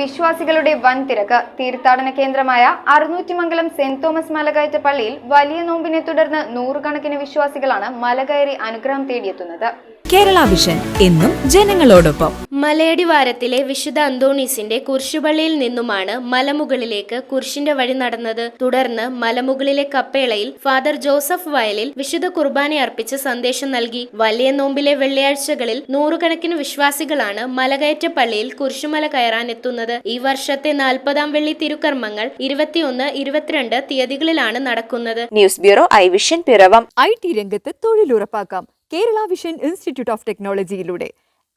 വിശ്വാസികളുടെ വൻ തിരക്ക് തീർത്ഥാടന കേന്ദ്രമായ അറുന്നൂറ്റിമംഗലം സെന്റ് തോമസ് മലകയറ്റ പള്ളിയിൽ വലിയ നോമ്പിനെ തുടർന്ന് നൂറുകണക്കിന് വിശ്വാസികളാണ് മലകയറി അനുഗ്രഹം തേടിയെത്തുന്നത്. കേരള വിഷൻ എന്നും ജനങ്ങളോടൊപ്പം. മലയടിവാരത്തിലെ വിശുദ്ധ അന്തോണീസിന്റെ കുരിശുപള്ളിയിൽ നിന്നുമാണ് മലമുകളിലേക്ക് കുരിശിന്റെ വഴി നടന്നത്. തുടർന്ന് മലമുകളിലെ കപ്പേളയിൽ ഫാദർ ജോസഫ് വയലിൽ വിശുദ്ധ കുർബാന അർപ്പിച്ച് സന്ദേശം നൽകി. വലിയ നോമ്പിലെ വെള്ളിയാഴ്ചകളിൽ നൂറുകണക്കിന് വിശ്വാസികളാണ് മലകയറ്റ പള്ളിയിൽ കുരിശുമല കയറാൻ എത്തുന്നത് ഈ വർഷത്തെ നാൽപ്പതാം വെള്ളി തിരുക്കർമ്മങ്ങൾ ഇരുപത്തിയൊന്ന് ഇരുപത്തിരണ്ട് തീയതികളിലാണ് നടക്കുന്നത്. News bureau I vision Piravom. I T രംഗത്ത് തൊഴിലുറപ്പാക്കാം. Kerala vision institute of ടെക്നോളജിയിലൂടെ